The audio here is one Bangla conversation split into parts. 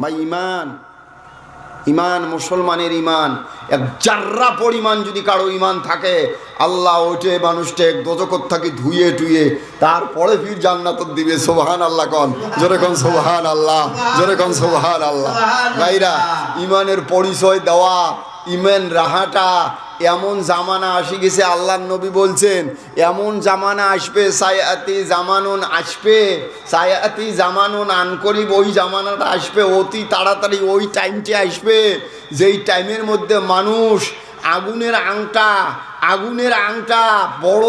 ভাই ইমান। ইমান মুসলমানের ইমান। এক যার্রা পরিমাণ যদি কারও ইমান থাকে, আল্লাহ ওইটে মানুষটা এক দোজকত থাকি ধুয়ে টুয়ে তারপরে ফির জান্নাত দিবে সোহান আল্লাহ কন। যেরকম সোহান আল্লাহ যেরকম সোহান আল্লাহ ভাইরা, ইমানের পরিচয় দেওয়া, ইমান রাহাটা এমন জামানা আসি গেছে আল্লাহ নবী বলছেন, এমন জামানা আসবে, সায়াতি জামানুন আসবে, সায়াতি জামানুন আনকরিব ওই জামানাটা আসবে, অতি তাড়াতাড়ি ওই টাইমটি আসবে। যেই টাইমের মধ্যে মানুষ আগুনের আংটা আগুনের আংটা, বড়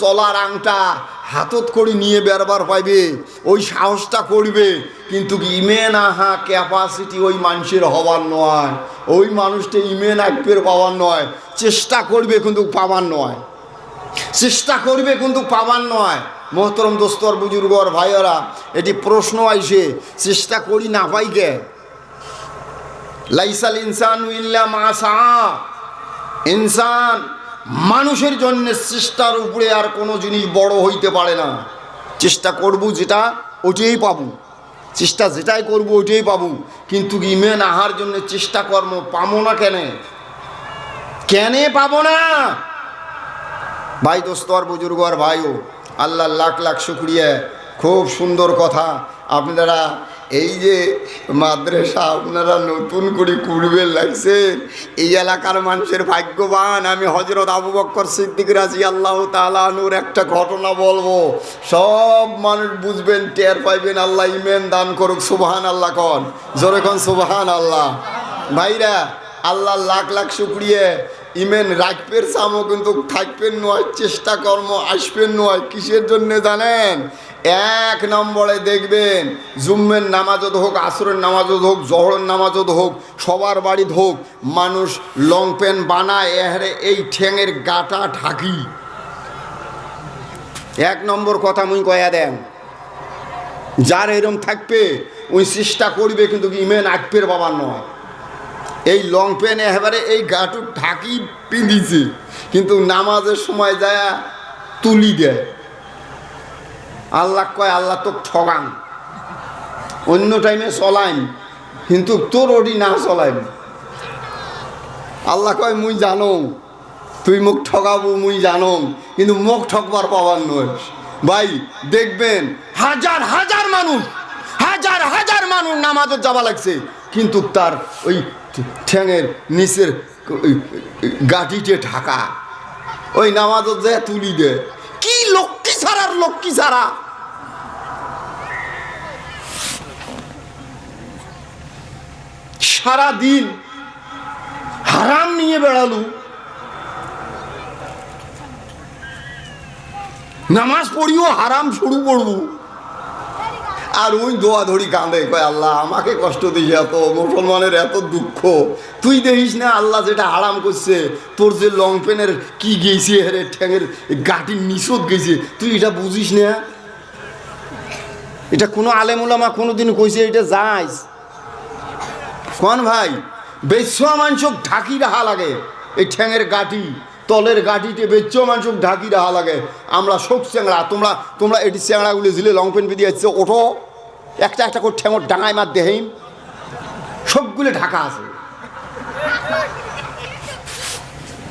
চলার আংটা হাতত করে নিয়ে বেরবার পাইবে, ওই সাহসটা করবে। কিন্তু ইমেন আহা ক্যাপাসিটি ওই মানুষের হবার নয়। ওই মানুষটা ইমেন আকবের পাওয়ার নয়। চেষ্টা করবে কিন্তু পাওয়ার নয়। চেষ্টা করবে কিন্তু পাওয়ার নয়। মহতরম দোস্তর বুজুর্গর ভাইয়েরা, এটি প্রশ্ন আইসে চেষ্টা করি না পাইকে। লাইসাল ইনসান ইনসান মানুষের জন্য চেষ্টার উপরে আর কোনো জিনিস বড় হইতে পারে না। চেষ্টা করব যেটা ওটাই পাবো। চেষ্টা যেটাই করব ওটাই পাবো। কিন্তু ইমেন আহার জন্য চেষ্টা কর্ম পাবো না কেন? কেন পাবো না? ভাই দোস্ত আর বুজুর্গ আর ভাইও, আল্লাহ লাখ লাখ শুক্রিয়া। খুব সুন্দর কথা। আপনারা এই যে মাদ্রাসা আপনারা নতুন করে কুড়বে লাগছে এই এলাকার মানুষের ভাগ্যবান। আমি হজরত আবু বক্কর সিদ্দিক রাজি আল্লাহ তালানুর একটা ঘটনা বলব। সব মানুষ বুঝবেন, টের পাইবেন, আল্লাহ ইমেন দান করুক সুবহান আল্লাহ কন। জোরে কন সুবহান আল্লাহ ভাইরা, আল্লাহ লাখ লাখ শুক্রিয়া। ইমেন রাখবেন সামো কিন্তু থাকবেন নয়, চেষ্টা কর্ম আসবেন নয়, কিসের জন্যে জানেন? এক নম্বরে দেখবেন, জুম্মের নামাজত হোক, আসরের নামাজত হোক, জহরের নামাজত হোক, সবার বাড়িতে হোক, মানুষ লং প্যান্ট বানায়, এহারে এই ঠ্যাঙের গাটা ঢাকি। এক নম্বর কথা মুই কয়া দেন, যার এরম থাকবে, ওই চেষ্টা করবে কিন্তু ইমেন আকবের বাবার নয়। এই লং প্যান্ট একেবারে এই গাটু ঢাকি পিঁধিছে কিন্তু নামাজের সময় যায় তুলি দেয়। আল্লাহ কয়, আল্লাহ তো ঠগান অন্য টাইমে চলাইন কিন্তু তোর ওটি না চলাইন আল্লাহ কয়, মুই জানো, তুই মুখ ঠকাবো মুই জানো, কিন্তু মুখ ঠকবার পাবার নয়। ভাই, দেখবেন, হাজার হাজার মানুষ, হাজার হাজার মানুষ নামাজের যাওয়া লাগছে, কিন্তু তার ওই ঠ্যাঙের নিচের গাঠিতে ঢাকা। ওই নামাজ যে তুলি দে। কি লক্ষ্মী ছাড়ার লক্ষ্মী ছাড়া? সারা দিন হারাম নিয়ে বেড়ালু। নামাজ পড়িও হারাম শুরু করব আর ওই দোয়া ধরি কাঁদে, কয় আল্লাহ, আমাকে কষ্ট দিস এত, মুসলমানের এত দুঃখ। তুই দেখিস না আল্লাহ যেটা আরাম করছে, তোর যে লং পেনের কি গেছে হেরে ঠ্যাঙের গাটির নিষদ গেছে তুই এটা বুঝিস না? এটা কোনো আলেমুলামা কোনো দিন কইছে এটা যাইস কোন ভাই বেশ মাংসক ঢাকি রাহা লাগে, এই ঠ্যাঙের গাটি। তলের গাটিতে বেচ্চ মাংসক ঢাকি রাহা লাগে আমরা শোক চ্যাংড়া তোমরা তোমরা এটি চ্যাংড়াগুলি ঝিলে লং পেন বেরিয়ে যাচ্ছে ওঠো একটা একটা করে ঠ্যাঙর ডাঙায় মার দেহিম সবগুলো ঢাকা আছে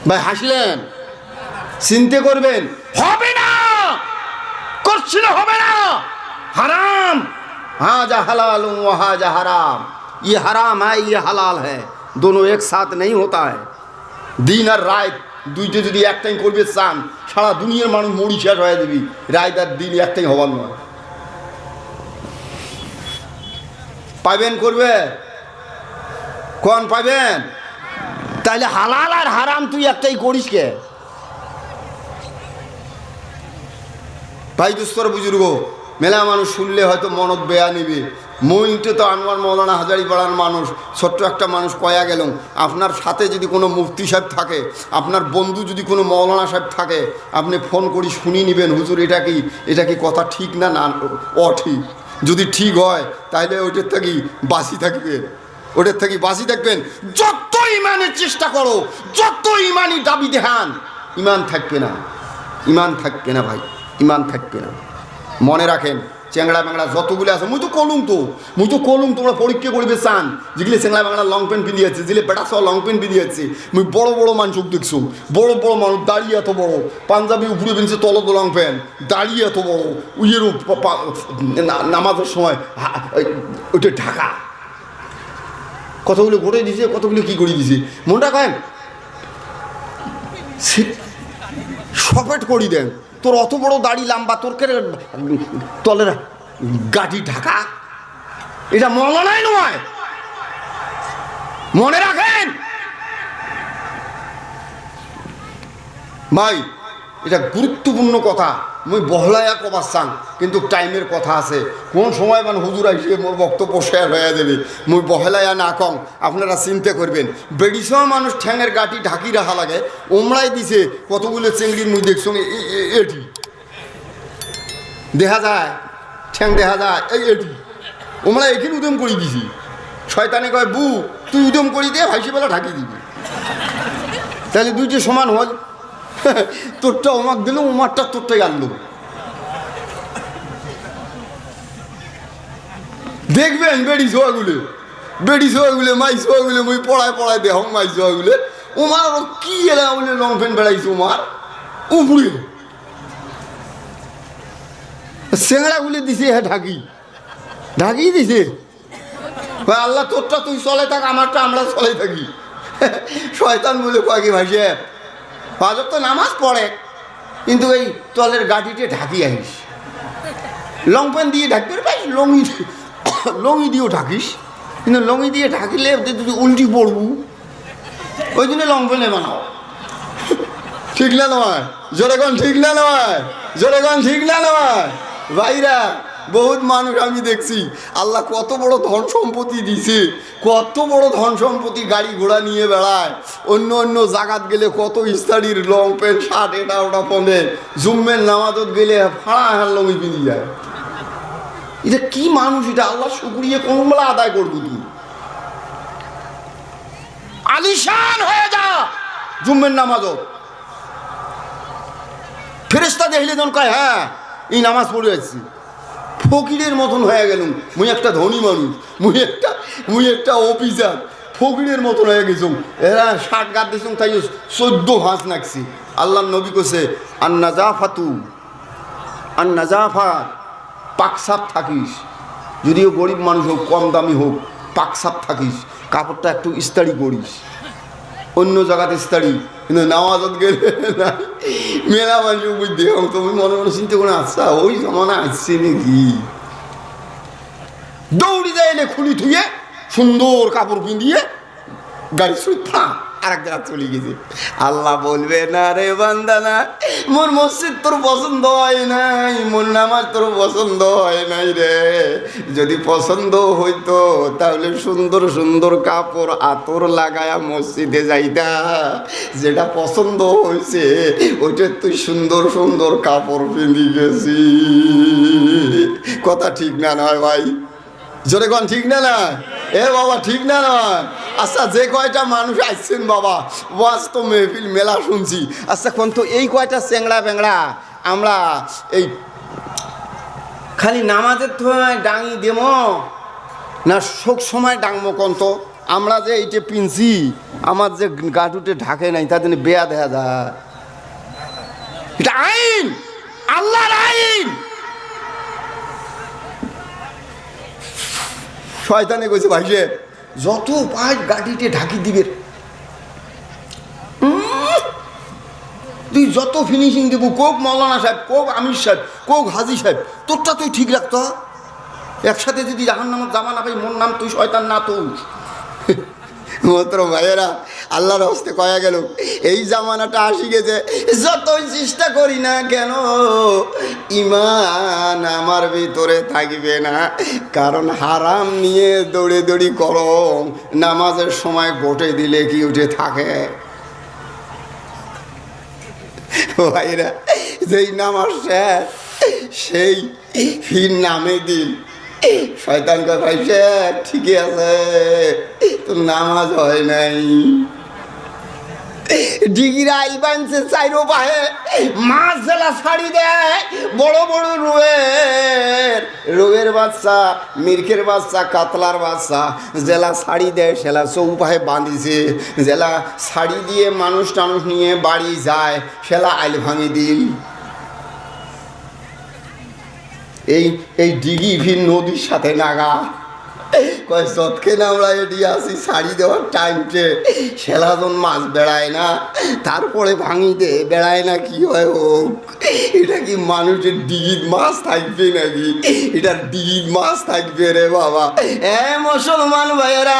ভাই হাসলেন চিনতে করবেন হবে না করছিল হবে না হারাম हाँ जा हलाल हूँ वहाँ जा हराम ये हराम है ये हलाल है दोनों एक साथ नहीं होता है দিন আর রাত দুইটা যদি একটাই করবে, চান। সারা দুনিয়ার মানুষ মরি শেষ হয়ে দিবি রাত আর দিন একটাই হবার নয়। পাইবেন করবে? কোন পাইবেন? তাহলে হালাল আর হারাম তুই একটাই করিস কে? ভাই দুস্তর বুজুর্গ মেলা মানুষ শুনলে হয়তো মনত বেয়া নিবে। মইতে তো আনোয়ার মৌলানা হাজারি পাড়ার মানুষ, ছোট্ট একটা মানুষ কয়া গেল আপনার সাথে যদি কোনো মুফতি সাহেব থাকে, আপনার বন্ধু যদি কোনো মৌলানা সাহেব থাকে, আপনি ফোন করি শুনি নেবেন, হুজুর, এটা কি এটা কি কথা ঠিক না না অঠিক? যদি ঠিক হয় তাহলে ওইটার থাকি বাসি থাকবে। ওটার থাকি বাসি থাকবেন। যত ইমানের চেষ্টা করো, যত ইমানই দাবি দেখান ইমান থাকবে না। ইমান থাকবে না ভাই, ইমান থাকবে না। মনে রাখেন, চেংড়া বেংড়া যতগুলো আছে, মুই তো কলুম তো, মুই তো কলুম, তোমরা পরীক্ষা করবে চান। যেগুলি চেংড়া বেংড়া লং প্যান্ট পিঁধে যাচ্ছে যেগুলি বেটা সহ লং প্যান্ট পিঁধে যাচ্ছে মুই বড় বড় মানুষ দেখছ, বড় বড় মানুষ, দাঁড়িয়ে এত বড়, পাঞ্জাবি উপরে পেনছে তলত লং প্যান্ট দাঁড়িয়ে এত বড় উইয়ের নামাজের সময় ওইটা ঢাকা। কতগুলো গোটে দিছে, কতগুলো কি করে দিছে? মনটা কয়েন সপেট করি দেন। তোর অত বড় দাড়ি লাম্বা, তোর কেন তলের গাড়ি ঢাকা? এটা মলনাই নয়। মনে রাখেন? ভাই, এটা গুরুত্বপূর্ণ কথা। মুই বহলায়া কবার চান কিন্তু টাইমের কথা আছে। কোন সময় মানে হুজুর আইসে মোর বক্তব্য শেয়ার হয়ে দেবে মুই বহলায়া না কম আপনারা চিন্তা করবেন। বেডিসহ মানুষ ঠ্যাঙের গাটি ঢাকি রাখা লাগে ওমরাই দিছে, কতগুলো চেংড়ির মুই দেখছ এটি। দেখা যায় ঠ্যাং দেখা যায়, এই এটি। ওমরা এখানে উদম করে দিছি। শয়তানে কয়, বু, তুই উদম করি দে, ভাইসি বেলা ঢাকি দিবি। তাহলে দুইটি সমান হল। তোরটা ওমাক দিল, উমারটা তোরটাই আনলো। দেখবেন বেড়ি ছোয়াগুলো বেড়ি ছোয়াগুলো মাই ছোয়াগুলো মুই পড়ায় পড়ায় দেহ, মাই ছোয়াগুলো আরও কি এলা বলে লং প্যান্ট বেড়াইছে উমার? উপরে সেংড়াগুলি দিছে হ্যাঁ ঢাকি। ঢাকি দিছে? আল্লাহ তোরটা তুই চলে থাক, আমারটা আমরা চলে থাকি। শয়তান বলে কয় কি ভাই সাহেব ফাজর তো নামাজ পড়ে, কিন্তু এই তলের গাড়িতে ঢাকি আইস লং প্যান্ট দিয়ে ঢাকতে পারিস লঙি লঙি দিয়েও ঢাকিস। কিন্তু লঙি দিয়ে ঢাকিলে তুই উল্টি পড়বু, ওই জন্য লং প্যান্টে বানাও। ঠিক না নয় জোরে কোন ঠিক না নয় জোরে কোন ঠিক না নয় ভাইরা বহুত মানুষ আমি দেখছি। আল্লাহ কত বড় ধন সম্পত্তি দিছে, কত বড় ধন সম্পত্তি গাড়ি ঘোড়া নিয়ে বেড়ায়, অন্য অন্য জাগাত গেলে কত ইস্তারির লং প্যান্ট, শার্ট, এটা ওটা পনে জুম্মের নামাজত গেলে ফাঁড়া হার লঙি পিঁধি যায়। এটা কি মানুষ এটা? আল্লাহ শুকুরিয়ে কোন বেলা আদায় করব তুই। আলিশান হয়ে যা জুম্মের নামাজত। ফেরেস্তা দেখলে যখন কয় হ্যাঁ এই নামাজ পড়ে আসছি। ফকিরের মতন হয়ে গেলুম। মুই একটা ধনী মানুষ, মুই একটা মুই একটা অফিসার ফকিরের মতন হয়ে গেছুম। এরা ষাট গাদ দিছুম, তাই চোদ্দ হাঁস নাকছি। আল্লাহ নবী কোসে আন্না জাফাতু আন্না জাফাত পাকসাপ থাকিস। যদিও গরিব মানুষ হোক, কম দামি হোক, পাকসাপ থাকিস। কাপড়টা একটু ইস্তারি করিস। অন্য জায়গাতে ইস্তারি কিন্তু নামাজত গেলে মেলা মানুষ বুঝতে তুমি মনে মনে চিন্তা করে আচ্ছা ওই জমানা আসছে নাকি? দৌড়ি যায় খুলি থুয়ে সুন্দর কাপড় পিঁধিয়ে গাড়ি ফা আর জায়গা চলে গেছে। আল্লাহ বলবে, না রে বান্দানা মোর মসজিদ তোর পছন্দ হয় নাই, মোর নামাজ তোর পছন্দ হয় নাই রে। যদি পছন্দ হইতো, তাহলে সুন্দর সুন্দর কাপড়, আতর লাগায়া মসজিদে যাইতা। যেটা পছন্দ হয়েছে ওইটা তুই সুন্দর সুন্দর কাপড় পিঁধি গেছি কথা ঠিক না নয় ভাই? জোরে কন, ঠিক না না? এ বাবা, ঠিক না নয় আচ্ছা যে কয়টা মানুষ আসছেন বাবা? ওয়াজ তো মেহফিল মেলা শুনছি। আচ্ছা কোন তো এই কয়টা চেংড়া বেংড়া আমরা এই খালি নামাজের সময় ডাঙি দেম না শোক সময় ডাঙবো কোন তো? আমরা যে এইটা পিনছি, আমার যে গাটুটে ঢাকে নাই তাদের বেয়া দেখা যায়। এটা আইন! আল্লাহর আইন! শয়তানে কইছে ভাইসে যত পাঁচ গাড়িতে ঢাকি দিবে। তুই যত ফিনিশিং দেবো, কোক মৌলানা সাহেব, কোক আমির সাহেব, কোক হাজি সাহেব, তোরটা তুই ঠিক রাখতো একসাথে যদি জাহান নামত জামা না পাই, মোর নাম তুই শয়তান না তুই মাত্র ভাইয়েরা, আল্লাহর হস্তে কয়া গেল, এই জামানাটা আসি গেছে, যতই চেষ্টা করি না কেন, ইমান আমার ভিতরে থাকবে না। কারণ হারাম নিয়ে দৌড়ে দৌড়ি করো নামাজের সময় গোটে দিলে কি উঠে থাকে? ভাইরা যেই নামাজ সেই ফির নামে দিন শয়তান কয় ভাই ঠিকই আছে, তোর নামাজ হয় নাই। জেলা শাড়ি দেয়, বড় বড় বাচ্চা, মির্খের বাচ্চা, কাতলার বাচ্চা জেলা শাড়ি দেয়, সেলা বাঁধিছে। জেলা দিয়ে মানুষ টানুষ নিয়ে বাড়ি যায়, সেলা আইল ভাঙি দিল। এই এই ডিগি ভিন নদীর সাথে নাগা। কয় সৎকেন আমরা এটি আসি, শাড়ি দেওয়ার টাইমটে সেলাজন মাছ বেড়ায় না, তারপরে ভাঙিতে বেড়ায় না, কি হয় হোক এটা কি মানুষের ডিগির মাছ থাকবে নাকি? এটা ডিগির মাছ থাকবে রে বাবা। এ মুসলমান ভাইয়েরা,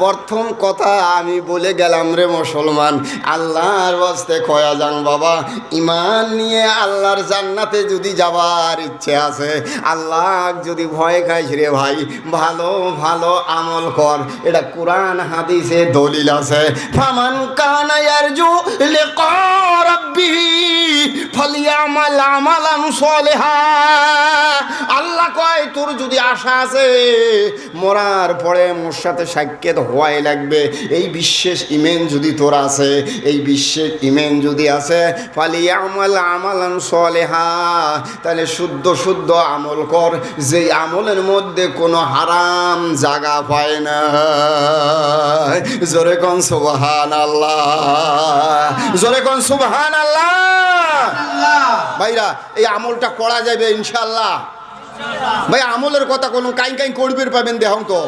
প্রথম কথা আমি বলে গেলাম রে মুসলমান, আল্লাহর বাস্তে কয়া যান বাবা। ইমান নিয়ে আল্লাহর জান্নাতে যদি যাবার ইচ্ছে আছে, আল্লাহ যদি ভয় খাইস রে ভাই ভালো ভালো আমল কর। এটা কোরআন, হাদিসে দলিল আছে। ফামান কানা ইয়ারজু লিকা রাব্বিহি ফালিয়ামাল আমালান সলিহা। আল্লাহ কয়, তোর যদি আশা আছে, মরার পরে মোর সাথে সাক্ষাৎ হওয়াই লাগবে। এই বিশেষ ইমেন যদি তোর আছে, এই বিশেষ ইমেন যদি আছে, ফালিয়ামাল আমালান সলিহা, তাহলে শুদ্ধ শুদ্ধ আমল কর। যে আমলের মধ্যে কোনো হারাম জাগা পায় না। জোরে কন সুবহান আল্লাহ জোরে কন সুবহান আল্লাহ ভাইরা, এই আমলটা করা যাবে ইনশাল্লাহ ভাই, আমলের কথা কোনো কাই কাই করবির পাবেন দেহম তো।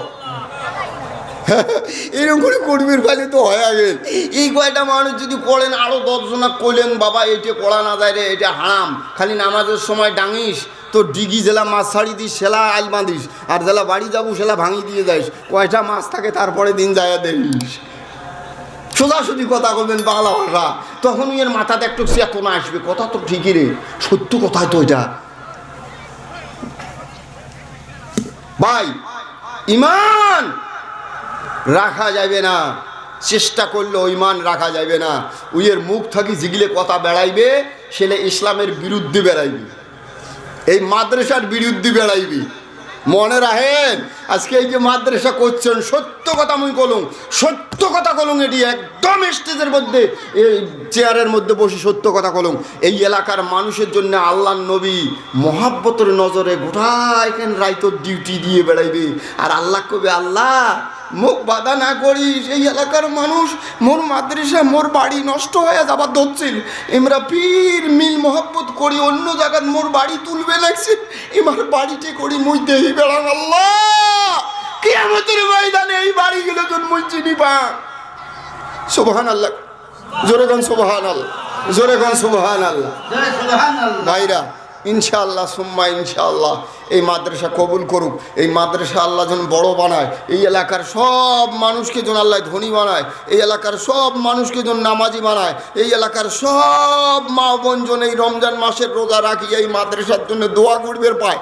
এরকম করে করবির পালে তো হয়ে গেল এই কয়টা মানুষ যদি করেন আরও দশজনা কইলেন, বাবা এটা করা না যায় রে এটা হারাম। খালি নামাজের সময় ডাঙিস তো ডিগি জেলা মাছ ছাড়ি দিস, সেলা আইল বাঁধিস, আর জেলা বাড়ি যাব, সেলা ভাঙি দিয়ে যাইস। কয়টা মাছ থাকে তারপরে দিন যায় দেখিস। সোজাসুজি কথা বলবেন বাংলা ভাষা তখন এর মাথাতে একটু চেতনা আসবে। কথা তো ঠিকই রে, সত্য কথাই তো এটা। ভাই, ইমান! রাখা যাবে না। চেষ্টা করলে ইমান রাখা যাবে না। উইয়ের মুখ থাকি জিগলে কথা বেড়াইবে, সেলে ইসলামের বিরুদ্ধে বেড়াইবে। এই মাদ্রাসার বিরুদ্ধে বেড়াইবি। মনে রাখেন, আজকে এই যে মাদ্রাসা করছেন, সত্য কথা মুই কলুম, সত্য কথা কলুম এটি, একদম স্টেজের মধ্যে, এই চেয়ারের মধ্যে বসে সত্য কথা কলুম। এই এলাকার মানুষের জন্য আল্লাহ নবী মহাব্বতের নজরে গোটা এখান রাইতর ডিউটি দিয়ে বেড়াইবে। আর আল্লাহ কবে আল্লাহ মুখ বাধা না করিস এই এলাকার মানুষ মোর মাদ্রাসা মোর বাড়ি নষ্ট হয়ে যাবার ধরছিল। আমরা পীর মিল মহব্বত করি অন্য জায়গার মোর বাড়ি তুলবে লাগছে। এবার বাড়িতে করি মুই দেহি বেড়ান আল্লাহ! কি আমাদের ময়দানে এই বাড়িগুলো জন মুই চিনি পা। সুবহান আল্লাহ জোরে গান সুবহান আল্লাহ জোরে গান সুবহান আল্লাহ ভাইরা ইনশাআল্লাহ সুম্মা ইনশাআল্লাহ। এই মাদ্রাসা কবুল করুক, এই মাদ্রাসা আল্লাহ যেন বড় বানায়, এই এলাকার সব মানুষকে যেন আল্লাহ ধনী বানায়, এই এলাকার সব মানুষকে যেন নামাজি বানায়, এই এলাকার সব মা বোন জন এই রমজান মাসের রোজা রাখি, এই মাদ্রাসার জন্য দোয়া করবেন পায়।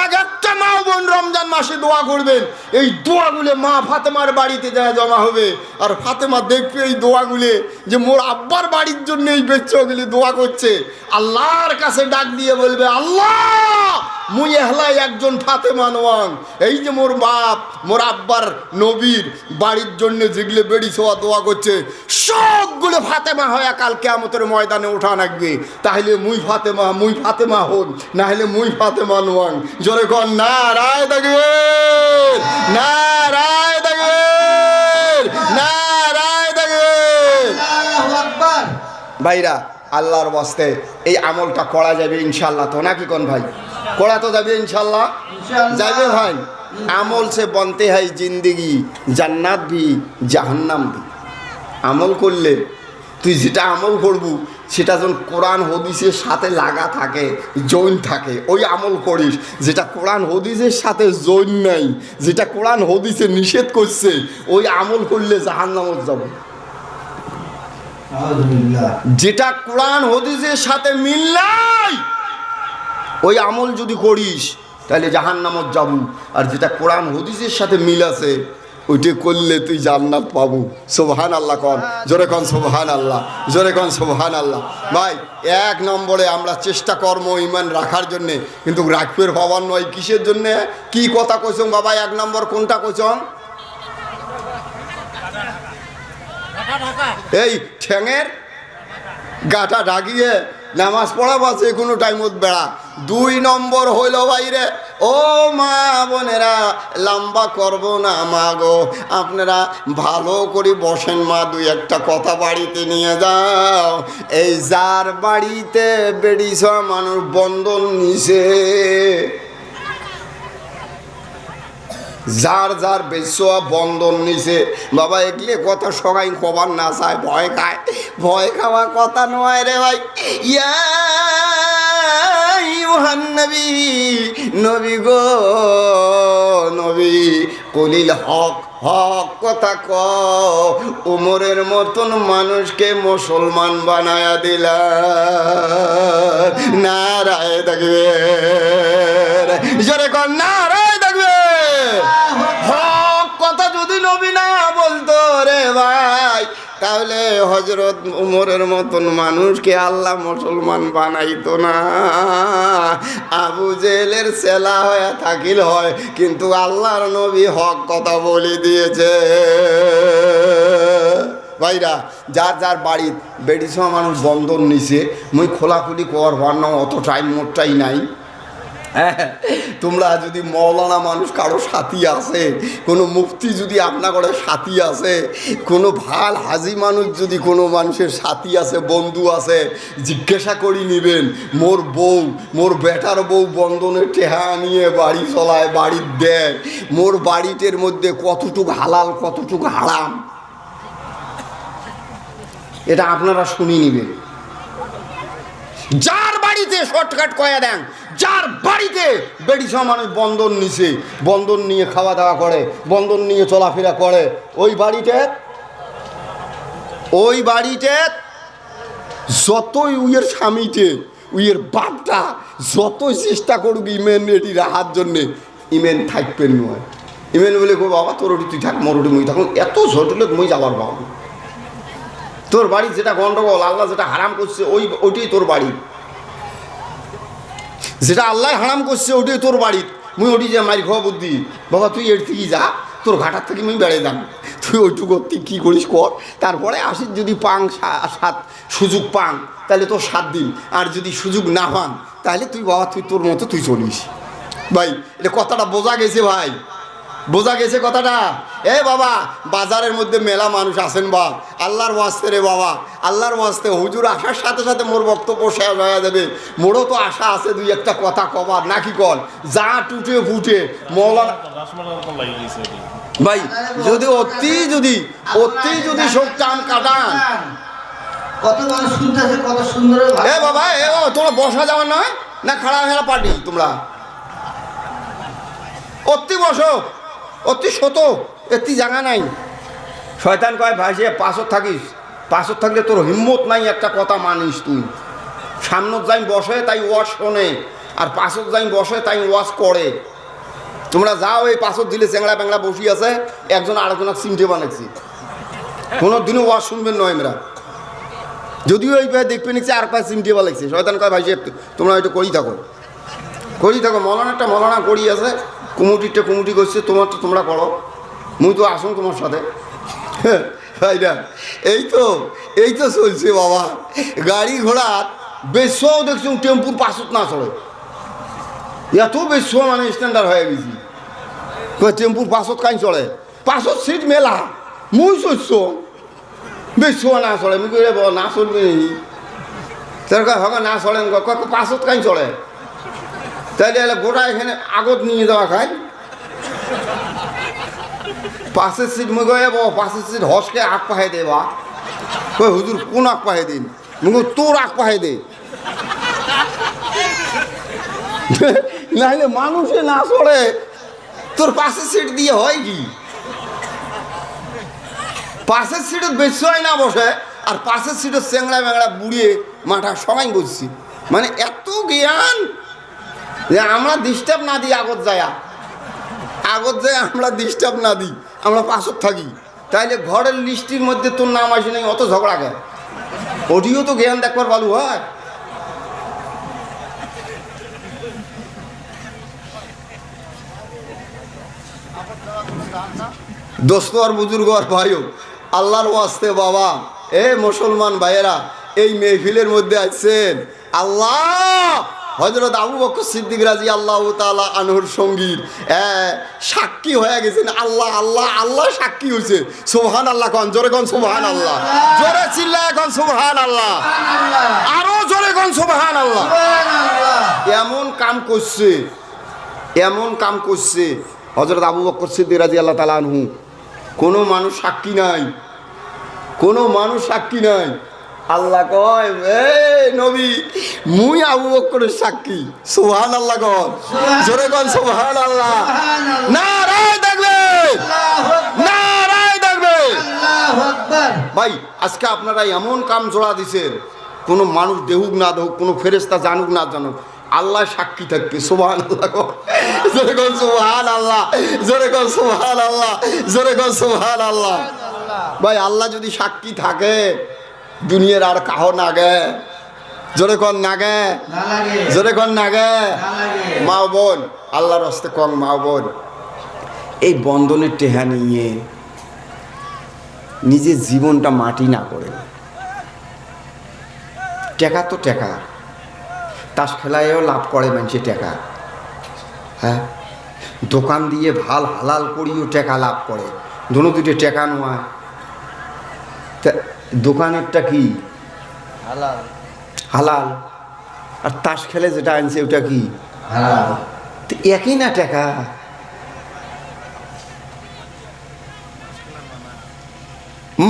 এক একটা মা বোন রমজান মাসে দোয়া করবেন, এই দোয়াগুলো মা ফাতেমার বাড়িতে যায় জমা হবে। আর ফাতেমা দেখবে এই দোয়াগুলো, যে মোর আব্বার বাড়ির জন্য এই বেচ্চগুলি দোয়া করছে। আল্লাহর কাছে ডাক দিয়ে বলবে, আল্লাহ! মুই এহলাই একজন ফাতেমা নোয়াং এই যে মোর বাপ মোর আব্বার নবীর বাড়ির জন্য যেগুলো বেড়ি ছোয়া দোয়া করছে সবগুলো ফাতেমা হয় কাল কেমতের ময়দানে ওঠা লাগবে তাহলে মুই ফাতেমা মুই ফাতেমা হন না হলে মুই ফাতেমা নোয়াং জোরে কন না রায় দেখবে না রায় দেখবে না রায় দেখবে ভাইরা আল্লাহর বস্তে এই আমলটা করা যাবে ইনশাল্লাহ তো নাকি কোন ভাই? করা তো যাবে ইনশাল্লাহ যাবে ভাই। আমল সে বনতে হয় জিন্দিগি জান্নাত ভি জাহান্নাম ভি। আমল করলে তুই যেটা আমল করবু সেটা যখন কোরআন হদিসের সাথে লাগা থাকে জৈন থাকে ওই আমল করিস। যেটা কোরআন হদিসের সাথে জৈন নাই যেটা কোরআন হদিসে নিষেধ করছে ওই আমল করলে জাহান্নামত যাব। যেটা কোরআন হদিসের সাথে মিল নাই, ওই আমল যদি করিস, তাহলে জাহান নামত যাবু। আর যেটা কোরআন হদিসের সাথে মিল আছে, ওইটা করলে তুই জান্নাত পাবু। সোবহান আল্লাহ কন, জোরে কন সোবহান আল্লাহ জোরে কন সোবহান আল্লাহ ভাই, এক নম্বরে আমরা চেষ্টা কর্ম ইমান রাখার জন্যে, কিন্তু রাখবের হওয়ার নয়, কিসের জন্যে? কি কথা কইছং বাবা, এক নম্বর কোনটা কইছং? এই ঠ্যাঙের গাটা ঢাকিয়ে নামাজ পড়া বা যে কোনো টাইমত বেড়া। দুই নম্বর হইল বাইরে। ও মা বোনেরা, লম্বা করব না মা গো। আপনারা ভালো করে বসেন মা, দুই একটা কথা বাড়িতে নিয়ে যাও। এই যার বাড়িতে বেড়িস মানুষ বন্ধন নিছে। যার যার বেশোয়া বন্ধন নিছে। বাবা, এগুলি কথা সবাই কবার না চায়, ভয় খায়। ভয় খাওয়া কথা নয় রে ভাই। ইয়া নবী নবী গো, নবী। কলিল, হক হক কথা ক উমরের মতন মানুষকে মুসলমান বানায়া দিলা নারায় দেখবে জোরে কর, নারায় যদি নবী না বলতো রে ভাই, তাহলে হজরত উমরের মতন মানুষকে আল্লাহ মুসলমান বানাইতো না। আবু জেলের সেলা হয়ে থাকিল হয়, কিন্তু আল্লাহর নবী হক কথা বলে দিয়েছে। ভাইরা, যার যার বেড়ি সহ মানুষ বন্ধন নিছে, মুই খোলাখুলি কর না অত টাইম মোটটাই নাই। হ্যাঁ তোমরা যদি মৌলানা মানুষ, কারও সাথী আছে, কোনো মুফতি যদি আপনার ঘরে সাথী আছে, কোনো ভালো হাজি মানুষ যদি কোনো মানুষের সাথী আছে, বন্ধু আছে, জিজ্ঞাসা করি নিবেন, মোর বউ, মোর বেটার বউ বন্ধনের টেহা নিয়ে বাড়ি চলায়, বাড়ির দেয়, মোর বাড়িটের মধ্যে কতটুক হালাল, কতটুক হারাম, এটা আপনারা শুনি নিবেন। যার বাড়িতে শর্টকাট কয়া দেন যার বাড়িতে বেড়ি সহ মানুষ বন্ধন নিছে, বন্ধন নিয়ে খাওয়া দাওয়া করে, বন্ধন নিয়ে চলাফেরা করে, ওই বাড়িতে ওই বাড়িতে যতই উইয়ের স্বামীতে, উইয়ের বাপটা যতই চেষ্টা করবি ইমেন এটি রাহার জন্যে, ইমেন থাকবেন নয় ইমেন বলে গো বাবা, তোর ওটি তুই থাক, মোর ওটি মুই থাকুন। এত ঝটলে মুই যাবার বাবু। তোর বাড়ি যেটা গন্ডগোল, আল্লাহ যেটা হারাম করছে, ওই ওইটাই তোর বাড়ি। যেটা আল্লাহ হারাম করছে ওটি তোর বাড়ির মুই ওটি যে মারি খাওয়া বুদ্ধি। বাবা, তুই এর থেকে যা। তোর ঘাটার থেকে মুই বেড়ে দাম তুই ওইটুকু তুই কী করিস কর। তারপরে আসিস যদি পাং সাত, সুযোগ পাং, তাহলে তোর সাত দিন। আর যদি সুযোগ না পান, তাহলে তুই বাবা, তুই তোর মতো তুই চলিস। ভাই, এটা কথাটা বোঝা গেছে ভাই। বোঝা গেছে কথাটা? এ বাবা বাজারের মধ্যে মেলা মানুষ আছেন বা আল্লাহর ওয়াস্তে রে বাবা। আল্লাহর ওয়াস্তে হুজুর আসার সাথে সাথে মোর বক্তব্য শেষ হয়ে যাবে। মোরও তো আশা আছে দুই একটা কথা কবার। নাকি কল যা টুটে ফুটে। মৌলানা ভাই যদি অতি যদি অতি যদি সব টান কাটান। কত মানুষ শুনতেছে কত সুন্দর এ বাবা এ তোমরা বসা যাওয়ার নয়? না খাড়া হেরা পার্টি তোমরা? অতি বসো। অতি শত এতি জাগা নাই। শয়তান কয়, ভাই সে পাঁচত থাকিস পাঁচত থাকলে তোর হিম্মত নাই, একটা কথা মানিস তুই। সামনত যাই বসে, তাই ওয়াশ শোনে, আর পাঁচত যাই বসে, তাই ওয়াশ করে। তোমরা যাও, এই পাঁচত দিলে চেংড়া বেংড়া বসি আছে, একজন আরেকজনক চিনতে বানাইছি। কোনো দিনও ওয়াশ শুনবেন নয় আমরা যদিও এই পায়ে দেখবে নিচ্ছে, আর পায়ে চিমটে বা লাগছে শয়তান কয়, ভাই সে তোমরা একটু করি থাকো। করি থাকো মলানাটা মলানা করি আছে কুমুটিরটা কুমুটি করছে তোমার তো তোমরা করো মুই তো আসুন তোমার সাথে। হ্যাঁ, এই তো এই তো চলছে বাবা। গাড়ি ঘোড়া বেশও দেখছি টেম্পুর পাশত না চলে এত বেশ মানে স্ট্যান্ডার্ড হয়ে গেছি। টেম্পুর পাশত কাই চলে পাশত সিট মেলা। মুই চলছ বেশ না চলে মুই না চলবে তার হক না চলে পাশত কাই চলে তাইলে এলে গোটা এখানে আগত নিয়ে যাওয়া খাই পাশের সিট কয়ে পাশের সিট হসকে আগ পাহাই দে বা। কই হুজুর, কোন আগ পাহাই দিন? মুই তোর আগ পাহাই দে। নাহলে মানুষে না চড়ে। তোর পাশের সিট দিয়ে হয় কি? পাশের সিটে বেশি হয় না বসে, আর পাশের সিটে চেংড়া বেংড়া বুড়িয়ে মাঠা সবাই বসছি। মানে এত জ্ঞান যে আমরা ডিস্টার্ব না দিই আগত যায়া। আগত যায় আমরা ডিস্টার্ব না দিই, আমরা পাশত থাকি। তাইলে ঘরের লিস্টির মধ্যে তোর নাম আসে নাই, অত ঝগড়া গে ওটিও তো জ্ঞান দেখবার ভালো হয়। দোস্ত আর বুজুর্গ আর ভাইও, আল্লাহর ওয়াস্তে বাবা। এ মুসলমান ভাইয়েরা, এই মেহফিলের মধ্যে আছেন আল্লাহ! হজরত আবু বকর সিদ্দিক রাজি আল্লাহ তালা আনহুর সঙ্গীর সাক্ষী হয়ে গেছেন। আল্লাহ আল্লাহ আল্লাহ সাক্ষী হয়েছে সোহান আল্লাহ কন জোরে কন সোহান আল্লাহ জোরে চিল্লা এখন সোহান আল্লাহ আরও জোরে কন সোহান আল্লাহ এমন কাম করছে এমন কাম করছে হজরত আবু বকর সিদ্দিক রাজি আল্লাহ তালা আনহু। কোনো মানুষ সাক্ষী নাই কোনো মানুষ সাক্ষী নাই। আল্লাহ কয় এ নবী মুই আবু বকরের সাক্ষী। সোহান আল্লাহ কন। জোরে কন সোহান আল্লাহ না রায় দেখবে। না রায় দেখবে ভাই আজকে আপনারা এমন কাম জোড়া দিছেন কোনো মানুষ দেহুক না দেহুক কোনো ফেরেস্তা জানুক না জানুক আল্লাহ সাক্ষী থাকবে সোহান আল্লাহ। জোরে কন সোহান আল্লাহ জোরে কন সোহান আল্লাহ জোরে কন সোহান আল্লাহ ভাই আল্লাহ যদি সাক্ষী থাকে দুনিয়ার আর কাহ না গে জোরে কন না গে জোরে কন না গে মা বোন আল্লাহর হস্তে কম মা বোন। এই বন্ধনের টেহা নিয়ে নিজের জীবনটা মাটি না করে। টেকা তো টেকা। তাস খেলায়ও লাভ করে মানুষে টেকা। হ্যাঁ? দোকান দিয়ে ভালো হালাল করিও টেকা লাভ করে। দুনো দুটো টেকা নোয়া দোকানেরটা কি? হালাল। আর তাস খেলে যেটা আনছে ওটা কি? একই না টাকা?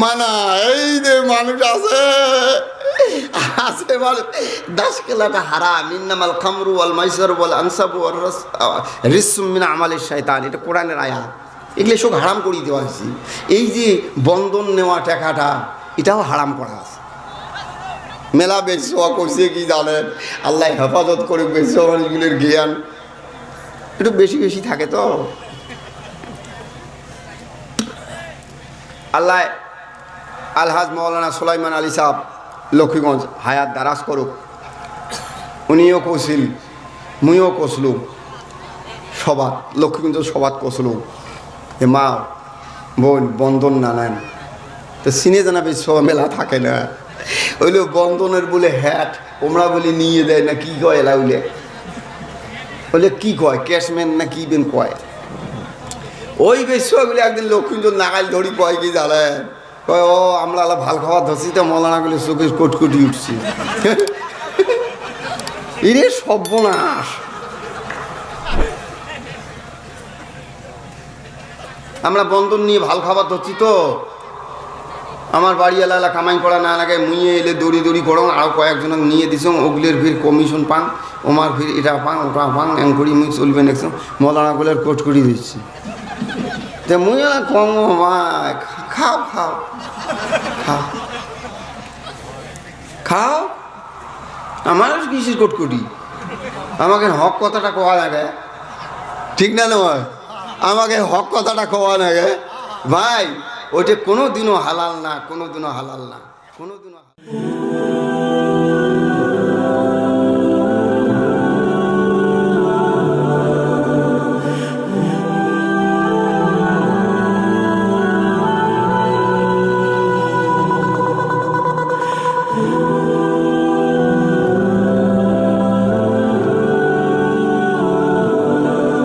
মানা এই যে মানুষ আছে। আছে মানুষ দাস খেলাটা হারা মিন্নামাল খামরু আল মাইসার বল আনসাবু রিসুম মিনা আমালের শয়তান এটা কোরআনের আয়াত। এগুলো সব হারাম করিয়ে দেওয়া হয়েছে। এই যে বন্ধন নেওয়া টাকাটা এটাও হারাম করা আছে। মেলা বেশোয়া করছে কি জানেন? আল্লাহ হেফাজত করে বেশি মানুষগুলোর জ্ঞান। একটু বেশি বেশি থাকে তো। আল্লাহ আলহাজ মৌলানা সুলাইমান আলী সাহ লক্ষ্মীগঞ্জ হায়াত দারাজ করুক। উনিও কৌশিল মুইও কষলু সবাত, লক্ষ্মীগঞ্জ সবাত কষলু এ মা, বোন, বন্ধন না নেন। তো সিনে জানাবে মেলা থাকে না। ওইলে বন্ধনের বলে হ্যাট, ওমরা বলে নিয়ে দেয় না কি কয় এলা ওইলে। বলে কি কয়, ক্যাশম্যান না কি বেন কয়? ওই বেশগুলি একদিন লক্ষ্মীজন নাগাল ধরি কয় কি জানে? কয়, ও, আমরা আলা ভালো খাবার ধরছি তো মলানাগুলি চোখে কটকটি উঠছি। ইরে সর্বনাশ। আমরা বন্ধন নিয়ে ভালো খাবার ধরছি তো আমার বাড়ি এলা কামাই করা না লাগে, মুইয়ে এলে দড়ি দড়ি করং আর কয়েকজন নিয়ে দিছ ওগুলের ফির কমিশন পান ওমার ফির এটা পান ওটা পান এম করি মুই চলবে নেক্সট মলানাগুলোর কোট করে দিচ্ছি। তে মুই কম খাও খাও খাও খাও। আমার কিসের কোটকুটি আমাকে হক কথাটা কোয়া লাগে? ঠিক না নয় আমাকে হক কথাটা কোয়া লাগে? ভাই ওইটা কোনো দিনও হালাল না কোনো দিনও হালাল না কোনো দিনও